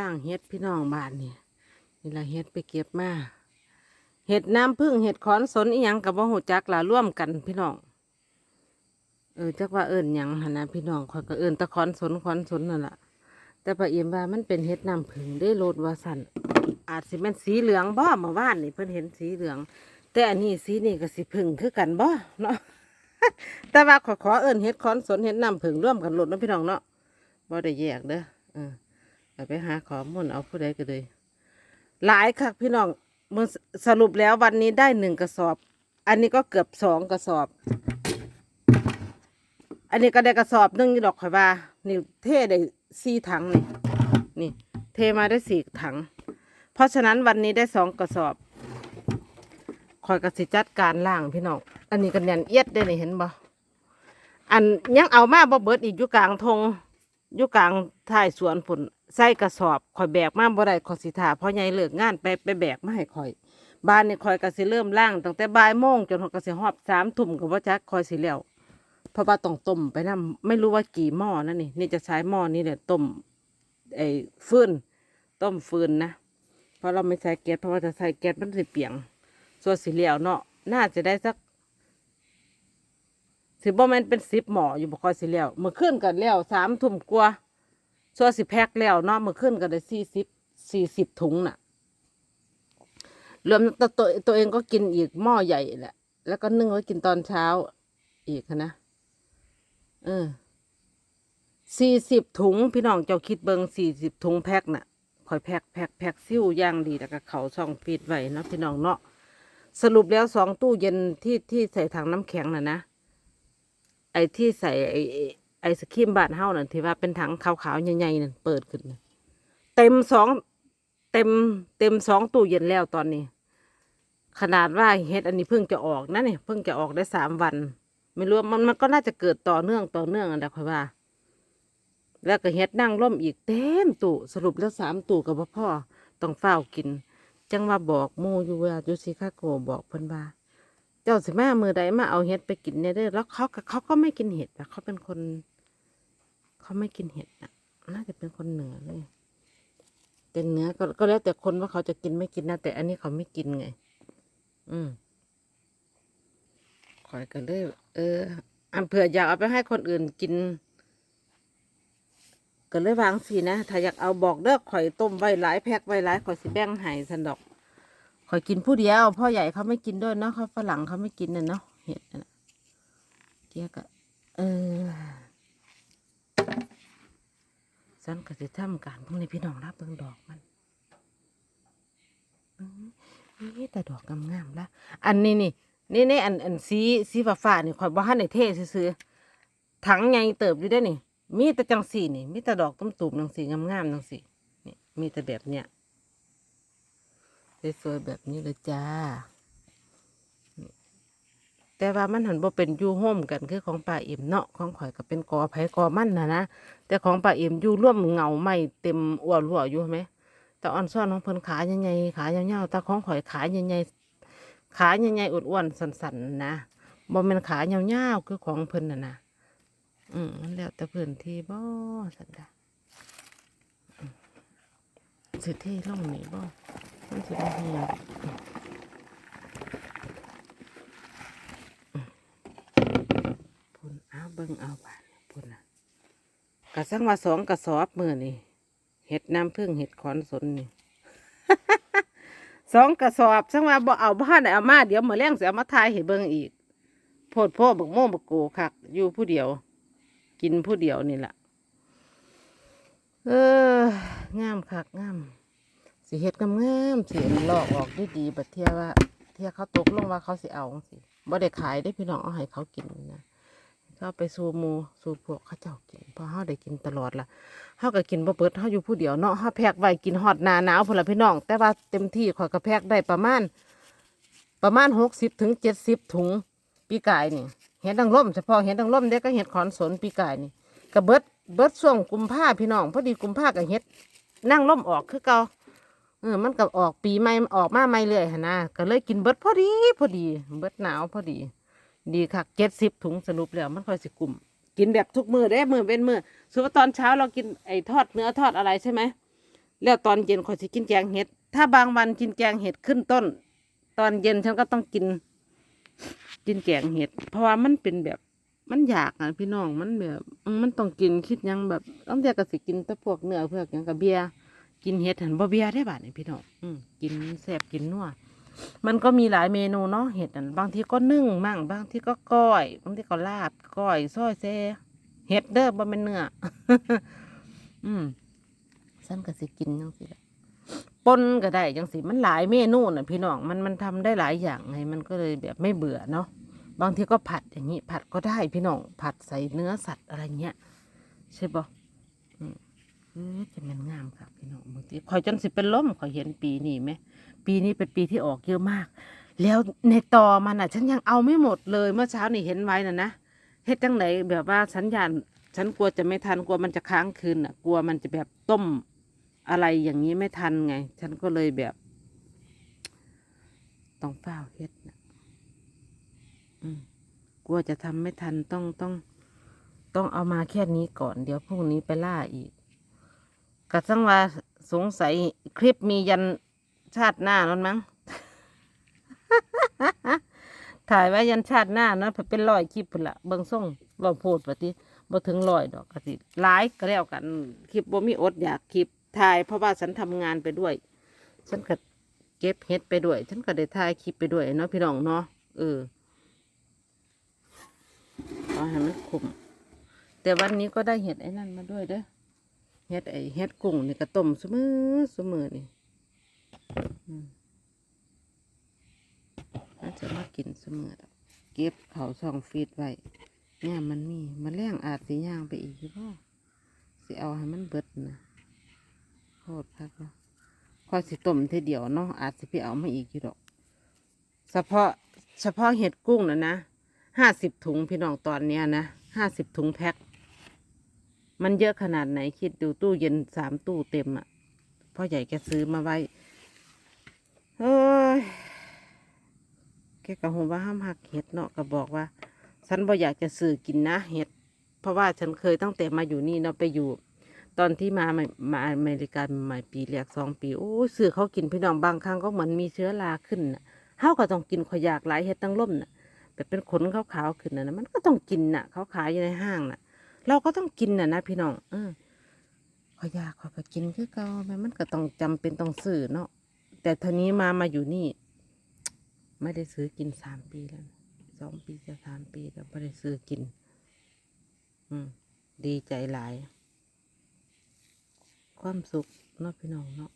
ล่างเฮ็ดพี่น้องบ้านนี่นี่ละเฮ็ดไปเก็บมาเฮ็ดน้ำพึ่งเฮ็ดขอนสนอีหยังกับว่าหูจักล่ะร่วมกันพี่น้องเออจักว่าเอิญหยังหนะพี่น้องคอยก็เอิญตะขอนสนขอนสนนั่นแหละแต่ปะเอียมว่ามันเป็นเฮ็ดน้ำพึ่งได้โลดว่าสันอาจสิเป็นสีเหลืองบ่เมื่านนี่เพิ่นเห็นสีเหลือง แต่อันนี้สีนี่ก็สิพึ่งคือกันบ่เนาะแต่ว่าขอขอเอิญเฮ็ดขอนสนเฮ็ดน้ำพึ่งร่วมกันโลดนะพี่น้องเนาะบ่ได้แยกเด้อ เออไปหาข้อมูลเอาผู้ใดก็เลย หลายค่ะพี่น้องเมื่อสรุปแล้ววันนี้ได้หนึ่งกระสอบ อันนี้ก็เกือบสองกระสอบ อันนี้ก็ได้กระสอบนึงนี่ดอกข่อยว่านี่เทได้สี่ถังนี่นี่ เทมาได้สี่ถัง เพราะฉะนั้นวันนี้ได้สองกระสอบข่อยกสิจัดการล่างพี่น้อง อันนี้ก็แน่นเอียดได้นี่เห็นบ่อันยังเอามาบ่เบิดอีกอยู่กลางทงอยู่กลางท้ายสวนผล ใส่กระสอบข่อยแบกมาบ่ได้ข่อยสิถาพราะใหญ่เลิกงานไปไปแบกมาให้ข่อย บ้านนี่ข่อยก็สิเริ่มล่างตั้งแต่บ่ายโมงจนข่อยก็สิฮอบสามทุ่มก็บ่จักข่อยสิแล้วเพราะว่าต้องต้มไปนํไม่รู้ว่ากี่หม้อนั่นนี่นี่จะใช้หม้อนี่แหละต้มไอ้ฟืนต้มฟืนนะเพราะเราไม่ใช้แก๊สเพราะว่าถ้าใช้แก๊สมันสิเปียง ส่วนสิแล้วเนาะน่าจะได้สักสิบ่แม่นเป็นสิบหม้ออยู่บ่ค่อยสิแล้วเมื่อคืนกันแล้วสามทุ่มกว่า ส่วนสิแพ็คแล้วเนาะมื่อคืนก็ได้สี่สิบสี่สิบถุงน่ะรวมตัวตัวตัวเองก็กินอีกหม้อใหญ่แหละ แล้วก็นึ่งไว้กินตอนเช้าอีกนะเออสี่สิบถุง พี่น้องเจ้าคิดเบิงสี่สิบถุงแพ็คน่ะคอยแพ็คแพ็คแพ็คซิ่วย่างดีแล้วก็เขาช่องฟีดไว้นะพี่น้องเนาะสรุปแล้วสองตู้เย็นที่ที่ใส่ถังน้ำแข็งน่ะนะไอ้ที่ใส่ไอ้ ไอศครีมบ้านเฮานั่นที่ว่าเป็นถังขาวๆใหญ่ๆนั่นเปิดขึ้นเต็มสองเต็มเต็มสองตู้เย็นแล้วตอนนี้ ขนาดว่าเฮ็ดอันนี้เพิ่งจะออกนะเนี่ยเพิ่งจะออกได้สามวัน ไม่รู้มันมันก็น่าจะเกิดต่อเนื่องต่อเนื่องอันเดียวค่อยว่า แล้วก็เฮ็ดนั่งร่มอีกเต็มตู้สรุปแล้วสามตู้กับพ่อต้องเฝ้ากิน จังว่าบอกโมอยู่ว่าอยู่ซิคาโกบอกเพิ่นว่าเจ้าสิมามือใดมาเอาเห็ดไปกินเนี่ยเด้อแล้วเขาเขาก็ไม่กินเห็ดนะเขาเป็นคน เขาไม่กินเห็ดนะน่าจะเป็นคนเหนือเลยเป็นเนื้อก็ก็แล้วแต่คนว่าเขาจะกินไม่กินนะแต่อันนี้เขาไม่กินไง อืมคอยกันเลยเอออันเผื่ออยากเอาไปให้คนอื่นกินก็เลยวางสีนะ ถ้าอยากเอาบอกเด้อข่อยต้มไว้หลายแพ็คไว้หลายข่อยสิแบ่งให้สันดอกขอยกินผู้เดียวพ่อใหญ่เขาไม่กินด้วยเนาะเขาฝรั่งเขาไม่กินน่ะเนาะเห็ดนะเกียกะเออ สันกสิทำการพวกนี้พี่น้องรับเบิ่งดอกมันนี่แต่ดอกงามๆละอันนี้นี่นี่นี่อันอันสีสีฟ้าฟ้านี่ข่อยบ่ทันได้เทซื้อๆถังใหญ่เติบอยู่ได้นี่ มีแต่จังสีนี่ มีแต่ดอกตุ้มๆจังสีงามๆจังสีนี่มีแต่แบบเนี้ยสวยๆแบบนี้เลยจ้า แต่ว่ามันหันบ่เป็นอยูโฮมกันคือของป่าเอ็มเนาะของข่อยก็เป็นกอไผ่กอมันนะนะแต่ของป่าเอ็มอยู่ร่วมเงาไม่เต็มอ้วนรั่วอยู่ไหมแต่อ่อนซ่อนของเพิ่นขาใหญ่ๆขายาวๆแต่ของข่อยขาใหญ่ๆขาใหญ่ๆอ้วนๆสันๆนะบ่แม่นขายาวๆคือของเพิ่นนะนะอืมมันแล้วแต่พื้นที่บ่สันดาอืมสิเท่ล่องนี่บ่มันจะได้เหี่ยวพุ่นเอาเบิ่งเอาบานพุ่นนะกะสังว่าสองกระสอบมือนี่เห็ดน้ำผึ้งเห็ดขอนสนนี่ สองกระสอบสังว่าบ่เอาบ้านเอามาเดี๋ยวมื้อแรงสิเอามาทายให้เบิ่งอีกโพดพ่อบักโม่บักโกคัก อยู่ผู้เดียว กินผู้เดียวนี่แหละเอองามคักงามสิเฮ็ดงามๆสิลอกออกดีดีบัดเทียว่า เทียเขาตกลงว่าเขาสิเอาสิบ่ได้ขายได้พี่น้องเอาให้เขากินนะ เขาเอาไปสู่หมูสู่พวกเขาเจ้ากินเพราะเฮาได้กินตลอดละเฮาก็กินบ่เบิดเฮาอยู่ผู้เดียวเนาะเฮาแพกไว้กินฮอดหน้าหนาวพุ่นละพี่น้อง แต่ว่าเต็มที่ข่อยก็แพกได้ประมาณ ประมาณ60ถึง70ถุงปีกายนี่เห็ดดังล่มเฉพาะเห็ดดังล่มเด็กก็เห็ดขอนสนปีกายนี่ก็เบิดเบิดช่วงกุมภาพี่น้องพอดีกุมภาก็เห็ดนั่งล่มออกคือเก่าเออมันก็ออกปีใหม่ออกมาใหม่เรื่อยหั่นนะก็เลยกินเบิดพอดี พอดี เบิดหนาวพอดี ดีค่ะเจ็ดสิบถุงสรุปแล้วมันค่อยสิกลุ่ม กินแบบทุกมือได้มือเป็นมือสมมติว่าตอนเช้าเรากินไอ้ทอดเนื้อทอดอะไรใช่ไหมแล้วตอนเย็นข่อยสิกินแกงเห็ด ถ้าบางวันกินแกงเห็ดขึ้นต้น ตอนเย็นฉันก็ต้องกิน กินแกงเห็ด เพราะว่ามันเป็นแบบมันอยากอะพี่น้องมันแบบมันต้องกินคิดยังแบบต้องเดียก็สิกินต่พวกเนื้อเพวกหยังกับเบียร์กินเห็ดหันบ่เบียร์ได้บาดนี่พี่น้องอืมกินแซ่บกินนัว มันก็มีหลายเมนูเนาะเห็ดนั่นบางทีก็นึ่งมั่งบางทีก็ก้อยบางทีก็ลาบก้อยซอยแซ่เห็ดเด้อบ่แม่นเนื้ออืมฉันก็สิกินจังซี่แหละปนก็ได้จังสิมันหลายเมนูน่ะพี่น้องมันมันทำได้หลายอย่างไงมันก็เลยแบบไม่เบื่อเนาะบางทีก็ผัดอย่างนี้ผัดก็ได้พี่น้องผัดใส่เนื้อสัตว์อะไรเงี้ยใช่ปะอืมเออจะเป็นงามครับพี่น้องบางทีคอยจนสิเป็นล้มคอยเห็นปีนี้ไหม ปีนี้เป็นปีที่ออกเยอะมาก แล้วในตอมันอะ ฉันยังเอาไม่หมดเลยเมื่อเช้านี่เห็นไว้น่ะนะเฮ็ดจังไหนแบบว่าสัญญาณฉันกลัวจะไม่ทันกลัวมันจะค้างคืนอะ กลัวมันจะแบบต้มอะไรอย่างนี้ไม่ทันไง ฉันก็เลยแบบต้องเฝ้าเฮ็ดนะอืมกลัวจะทำไม่ทันต้องต้อง ต้องเอามาแค่นี้ก่อน เดี๋ยวพรุ่งนี้ไปล่าอีกกระทั่งว่าสงสัยคลิปมียัน ชาติหน้านั่นมั้ง ถ่ายไว้ยันชาติหน้าเนาะเป็นร้อยคลิปพุ่นละเบิ่งส่งเราโพดปฏิบ่ถึงร้อยดอกกะสิหลายก็แล้วกัน คลิปบ่มีอดอยากคลิปถ่ายเพราะว่าฉันทำงานไปด้วย ฉันก็เก็บเฮ็ดไปด้วย ฉันก็ได้ถ่ายคลิปไปด้วยเนาะพี่น้องเนาะเออเอาให้มันคุมแต่วันนี้ก็ได้เห็ดไอ้นั่นมาด้วยเด้อเห็ดไอ้เห็ดกุ้งนี่ก็ต้มเสมอเสมอนี่ มน่าจะมากินเสมอเก็บเขาซองฟีดไว้เนี่ยมันมีมันแรงอาจสีย่างไปอีกหรือเปล่าสิเอาให้มันเบิดนะโคตรพักเนาะคอยสิต้มเทเดียวเนาะอาจสิไปเอามาอีกอยู่ดอก เฉพาะเฉพาะเห็ดกุ้งนะนะห้าสิบถุงพี่น้องตอนเนี้ยนะห้าสิบถุงแพ็คมันเยอะขนาดไหนคิดดูตู้เย็นสามตู้เต็มอะ่ะพ่อใหญ่แกซื้อมาไว้ เฮ้ยแกก็หูว่าห้ามหักเห็ดเนาะก็บอกว่า ฉันบ่อยากจะซื้อกินนะเห็ด เพราะว่าฉันเคยตั้งแต่มาอยู่นี่เนาะไปอยู่ ตอนที่มาม่มาอเมริกาใหม่ปีแรกสองปีโอ้ยซื้อเขากินพี่น้องบางครั้งก็เหมือนมีเชื้อราขึ้นน่ะเฮาก็ต้องกินขอยอยากหลายเห็ดตั้งล่มน่ะแบบเป็นขนขาวๆขึ้นนะนะมันก็ต้องกินน่ะเขาขายอยู่ในห้างน่ะ เราก็ต้องกินน่ะนะพี่น้องเออขอยอยากขอยก็กินคือเก่าแม่มันก็ต้องจำเป็นต้องซื้อเนาะ แต่ทีนี้มามาอยู่นี่ ไม่ได้ซื้อกินสามปีแล้วสองปีจะสามปีแล้วไม่ได้ซื้อกิน อืม ดีใจหลาย ความสุขเนาะพี่น้องเนาะ